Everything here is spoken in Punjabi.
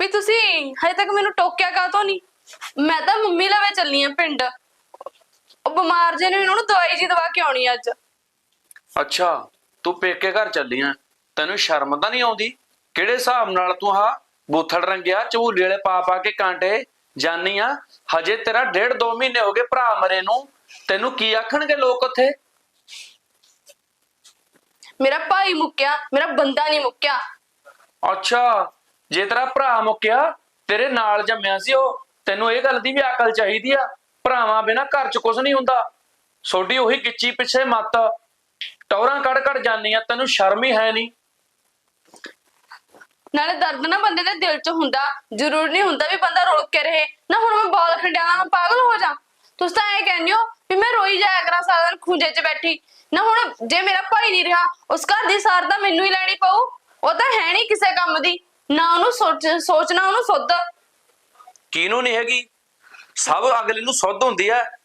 ਵੀ ਤੁਸੀਂ ਹਜੇ ਤੱਕ ਮੈਨੂੰ ਟੋਕਿਆ ਕਾਹਤੋਂ ਨਹੀਂ ਮੈਂ ਤਾਂ ਮੰਮੀ ਲਵੇ ਚੱਲੀ ਆ ਪਿੰਡ। ਉਹ ਬਿਮਾਰ ਜੇ ਨੇ ਉਹਨੂੰ ਦਵਾਈ ਜੀ ਦਵਾ ਕੇ ਆਉਣੀ ਆ ਅੱਜ। ਅੱਛਾ ਤੂੰ ਪੇਕੇ ਘਰ ਚੱਲੀ ਆਂ। ਤੈਨੂੰ ਸ਼ਰਮ ਤਾਂ ਨਹੀਂ ਆਉਂਦੀ? ਕਿਹੜੇ ਹਿਸਾਬ ਨਾਲ ਤੂੰ ਆਹ ਬੂਥੜ ਰੰਗਿਆ ਝੂਲੇ ਵਾਲੇ ਪਾ ਪਾ ਕੇ ਕਾਂਟੇ ਜਾਨੀ ਆ? ਹਜੇ ਤੇਰਾ ਡੇਢ ਦੋ ਮਹੀਨੇ ਹੋ ਗਏ ਭਰਾ ਮਰੇ ਨੂੰ। ਤੈਨੂੰ ਕੀ ਆਖਣਗੇ ਲੋਕ ਉੱਥੇ? ਮੇਰਾ ਭਾਈ ਮੁੱਕਿਆ ਮੇਰਾ ਬੰਦਾ ਨਹੀਂ ਮੁੱਕਿਆ। ਅੱਛਾ ਜੇ ਤੇਰਾ ਭਰਾ ਮੁੱਕਿਆ, ਤੇਰੇ ਨਾਲ ਜੰਮਿਆ ਸੀ ਉਹ, ਤੈਨੂੰ ਇਹ ਗੱਲ ਦੀ ਵੀ ਅਕਲ ਚਾਹੀਦੀ ਆ, ਭਰਾਵਾਂ ਬਿਨਾ ਘਰ 'ਚ ਕੁਝ ਨਹੀਂ ਹੁੰਦਾ। ਸੋਡੀ ਉਹੀ ਗਿੱਚੀ ਪਿੱਛੇ ਮੱਤ, ਟੌਰਾਂ ਕੱਢ ਕੱਢ ਜਾਂਦੀ ਆ, ਤੈਨੂੰ ਸ਼ਰਮ ਹੀ ਹੈ ਨਹੀਂ। ਨਾਲੇ ਦਰਦ ਨਾ ਬੰਦੇ ਦੇ ਦਿਲ 'ਚ ਹੁੰਦਾ, ਜ਼ਰੂਰ ਨਹੀਂ ਹੁੰਦਾ ਵੀ ਬੰਦਾ ਰੁਲ ਕੇ ਰਹੇ। ਨਾ ਹੁਣ ਮੈਂ ਬਾਲ ਖੰਡਿਆਣਾ ਮੈਂ ਪਾਗਲ ਹੋ ਜਾ। ਤੁਸੀਂ ਤਾਂ ਇਹ ਕਹਿੰਦੇ ਹੋ ਵੀ ਮੈਂ ਰੋਈ ਜਾਇਆ ਕਰਾਂ ਸਾਰਾ ਦਿਨ ਖੂੰਜੇ 'ਚ ਬੈਠੀ। ਨਾ ਹੁਣ ਜੇ ਮੇਰਾ ਭਾਈ ਨਹੀਂ ਰਿਹਾ, ਉਸ ਘਰ ਦੀ ਸਾਰ ਤਾਂ ਮੈਨੂੰ ਹੀ ਲੈਣੀ ਪਊ। ਉਹ ਤਾਂ ਹੈ ਨਹੀਂ ਕਿਸੇ ਕੰਮ ਦੀ। ਨਾ ਉਹਨੂੰ ਸੋਚ, ਸੋਚਣਾ ਉਹਨੂੰ ਸੁੱਧ। ਕਿਹਨੂੰ ਨਹੀਂ ਹੈਗੀ? ਸਭ ਅਗਲੇ ਨੂੰ ਸੁੱਧ ਹੁੰਦੀ ਹੈ।